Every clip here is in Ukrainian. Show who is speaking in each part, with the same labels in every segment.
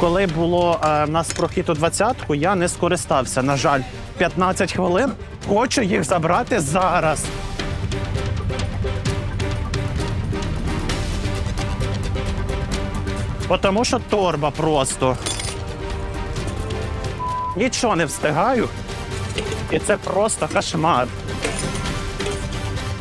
Speaker 1: Коли було е, нас прохід у двадцятку, я не скористався. На жаль, 15 хвилин. Хочу їх забрати зараз. Бо Тому що торба просто. Нічого не встигаю. І це просто кошмар.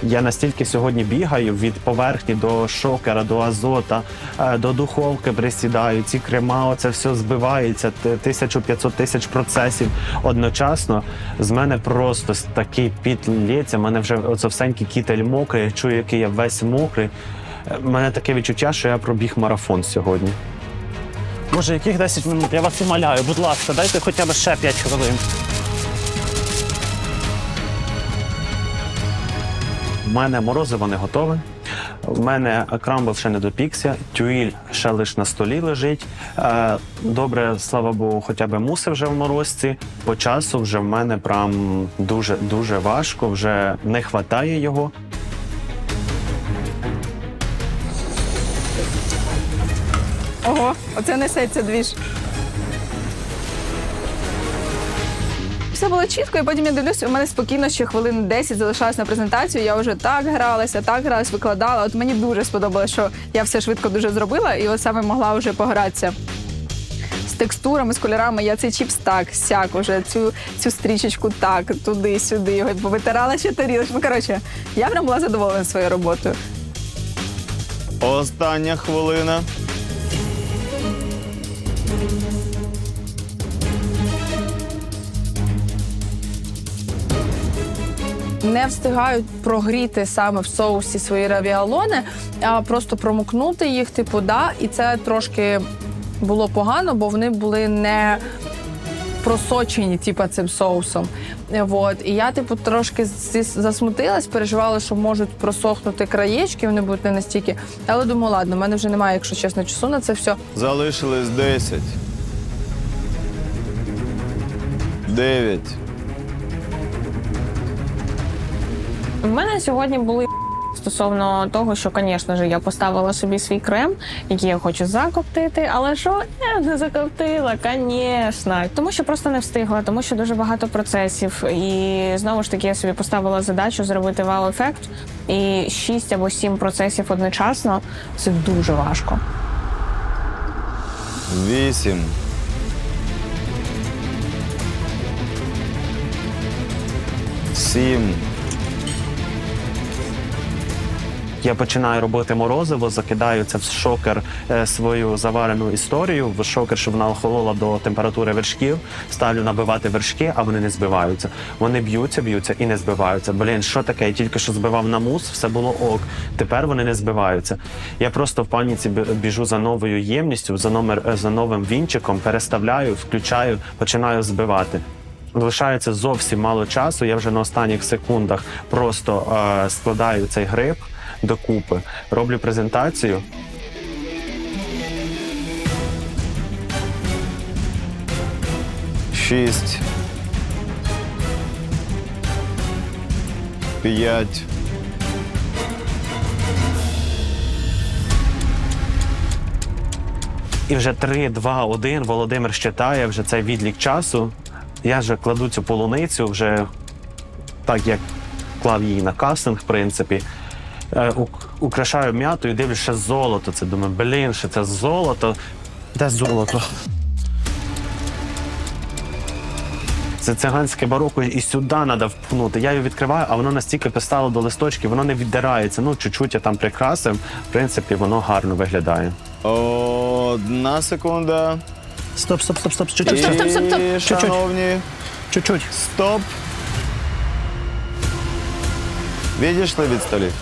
Speaker 1: Я настільки сьогодні бігаю від поверхні до шокера, до азота, е, до духовки присідаю. Ці крема, оце все збивається. т- 1500 тисяч процесів одночасно. З мене просто такий піт лється. мене вже оце всенький кітель мокрий. Я чую, який я весь мокрий. Е, мене таке відчуття, що я пробіг марафон сьогодні. Може, яких 10 минут? Я вас умоляю, будь ласка, дайте хоча б ще 5 хвилин. У мене морозиво не готове. У мене крамбл ще не допікся, тюїль ще лише на столі лежить. Е, Добре, слава Богу, хоча б муси вже в морозці. По часу вже в мене прям дуже дуже важко, вже не вистачає його.
Speaker 2: Ого, оце несеться двіж. Все було чітко, і потім я дивлюся, у мене спокійно ще хвилин 10 залишалось на презентацію. Я вже так гралася, так гралась, викладала. От мені дуже сподобалося, що я все швидко дуже зробила, і от саме могла вже погратися. З текстурами, з кольорами я цей чіпс так, сяк, уже цю, цю стрічечку так, туди, сюди, його повитирала ще тарілочку. Коротше, я прям була задоволена своєю роботою.
Speaker 3: Остання хвилина.
Speaker 4: Не встигають прогріти саме в соусі свої равіалони, а просто промокнути їх, типу, да, і це трошки було погано, бо вони були не просочені, типу, цим соусом. Е, Вот. І я, типу, трошки засмутилась, переживала, що можуть просохнути краєчки, вони будуть не настільки. Але думаю, ладно, в мене вже немає, якщо чесно, часу на це все.
Speaker 3: Залишилось 10. 9.
Speaker 5: В мене сьогодні були стосовно того, що, звісно ж, я поставила собі свій крем, який я хочу закоптити, але що я не закоптила, звісно. Тому що просто не встигла, тому що дуже багато процесів. І знову ж таки я собі поставила задачу зробити вау-ефект. І 6 або 7 процесів одночасно це дуже важко.
Speaker 3: 8. Сім.
Speaker 1: Я починаю робити морозиво, закидаю це в шокер е, свою заварену історію, в шокер, щоб вона охолола до температури вершків. Ставлю набивати вершки, а вони не збиваються. Вони б'ються, б'ються і не збиваються. Блін, що таке? Я тільки що збивав на мус, все було ок. Тепер вони не збиваються. Я просто в паніці біжу за новою ємністю, за номер е, за новим вінчиком, переставляю, включаю, починаю збивати. Лишається зовсім мало часу. Я вже на останніх секундах просто е, складаю цей гриб докупи, роблю презентацію.
Speaker 3: Шість. П'ять.
Speaker 1: І вже 3, 2, 1 Володимир щитає вже цей відлік часу. Я вже кладу цю полуницю, вже так як клав її на кастинг, в принципі. Е, ук- Украшаю м'ятою, дивлюсь, ще золото. Це думаю, блін, ще це золото. Де золото? Це циганське бароко і сюди треба впхнути. Я її відкриваю, а воно настільки пристало до листочки, воно не віддирається. Ну, чуть-чуть я там прикрасив. В принципі, воно гарно виглядає.
Speaker 3: Одна секунда.
Speaker 1: Стоп, стоп, стоп, стоп,
Speaker 3: І,
Speaker 1: чуть-чуть. Чуть-чуть.
Speaker 3: шановні,
Speaker 1: Чуть-чуть.
Speaker 3: стоп. Відійшли від столів.